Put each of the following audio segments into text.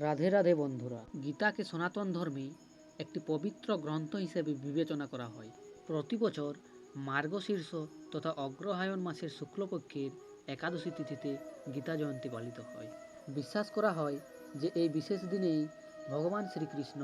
রাধে রাধে বন্ধুরা, গীতাকে সনাতন ধর্মে একটি পবিত্র গ্রন্থ হিসেবে বিবেচনা করা হয়। প্রতি বছর মার্গশীর্ষ তথা অগ্রহায়ণ মাসের শুক্লপক্ষের একাদশী তিথিতে গীতা জয়ন্তী পালিত হয়। বিশ্বাস করা হয় যে এই বিশেষ দিনেই ভগবান শ্রীকৃষ্ণ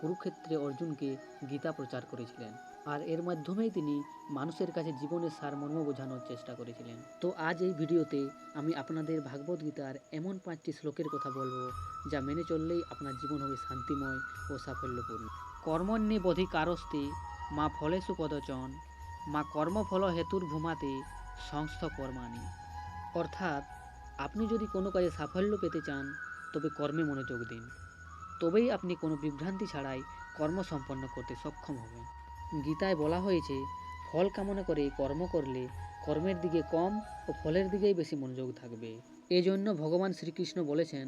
কুরুক্ষেত্রে অর্জুনকে গীতা প্রচার করেছিলেন। আর এর মাধ্যমেই তিনি মানুষের কাছে জীবনের সারমর্ম বোঝানোর চেষ্টা করেছিলেন। তো আজ এই ভিডিওতে আমি আপনাদের ভাগবত গীতার এমন পাঁচটি শ্লোকের কথা বলব, যা মেনে চললেই আপনার জীবন হবে শান্তিময় ও সাফল্যপূর্ণ। কর্মণ্যে কারস্তে মা ফলেষু পদচন, মা কর্মফল হেতুর ভূমাতে সংস্থ কর্মাণি। অর্থাৎ, আপনি যদি কোনো কাজে সাফল্য পেতে চান, তবে কর্মে মনোযোগ দিন। তবেই আপনি কোনো বিভ্রান্তি ছাড়াই কর্ম সম্পন্ন করতে সক্ষম হবেন। গীতায় বলা হয়েছে ফল কামনা করে কর্ম করলে কর্মের দিকে কম ও ফলের দিকেই বেশি মনোযোগ থাকবে। এজন্য ভগবান শ্রীকৃষ্ণ বলেছেন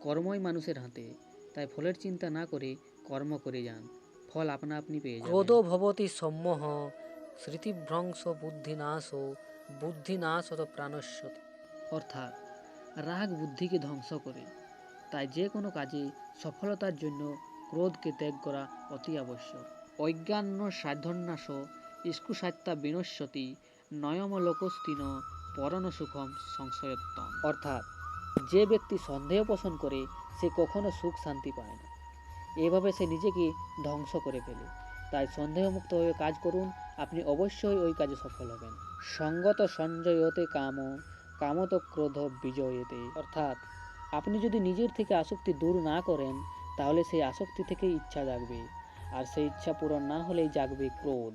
কর্মই মানুষের হাতে তাই ফলের চিন্তা না করে কর্ম করে যান। ফল আপনা আপনি পেয়ে যাবেন। ক্রোধো ভবতি সম্মোহ স্মৃতিভ্রংশ বুদ্ধিনাশ বুদ্ধিনাশ তো প্রাণস্যতি। অর্থাৎ রাগ বুদ্ধিকে ধ্বংস করে। তাই যে কোনো কাজে সফলতার জন্য ক্রোধকে ত্যাগ করা অতি আবশ্যক। অজ্ঞান্য সাধন্যাস ইস্কুসাত্তা বিনশ্যতি নয়ম লোকস্তিন পরণ সুখম সংশয়ত্তম। অর্থাৎ যে ব্যক্তি সন্দেহ পোষণ করে, সে কখনো সুখ শান্তি পায় না। এভাবে সে নিজেকে ধ্বংস করে ফেলে। তাই সন্দেহমুক্তভাবে কাজ করুন, আপনি অবশ্যই ওই কাজে সফল হবেন। সঙ্গত সঞ্জয়তে কাম, কামত ক্রোধ বিজয়েতে। অর্থাৎ আপনি যদি নিজের থেকে আসক্তি দূর না করেন, তাহলে সেই আসক্তি থেকে ইচ্ছা জাগবে। আর সেই ইচ্ছা পূরণ না হলেই জাগবে ক্রোধ,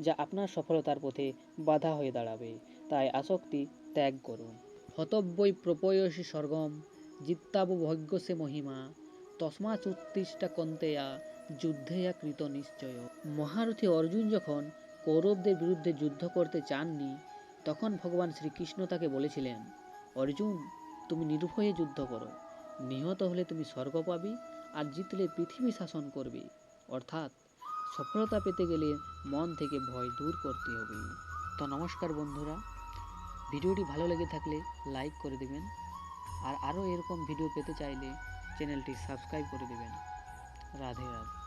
যা আপনার সফলতার পথে বাধা হয়ে দাঁড়াবে। তাই আসক্তি ত্যাগ করুন। হতব্যই প্রপয়সী স্বর্গম, জিত্তাবু ভগ্যসে মহিমা তস্মাচুত্তিষ্ঠা কন্তেয়া, যুদ্ধেয়া কৃত নিশ্চয়। মহারথী অর্জুন যখন কৌরবদের বিরুদ্ধে যুদ্ধ করতে চাননি, তখন ভগবান শ্রীকৃষ্ণ তাকে বলেছিলেন, অর্জুন তুমি নির্ভয়ে যুদ্ধ করো। নিহত হলে তুমি স্বর্গ পাবি আর জিতলে পৃথিবী শাসন করবে। অর্থাৎ সফলতা পেতে গেলে মন থেকে ভয় দূর করতে হবে। তো নমস্কার বন্ধুরা। ভিডিওটি ভালো লেগে থাকলে লাইক করে দেবেন আর আরও এরকম ভিডিও পেতে চাইলে চ্যানেলটি সাবস্ক্রাইব করে দেবেন। রাধে রাধে।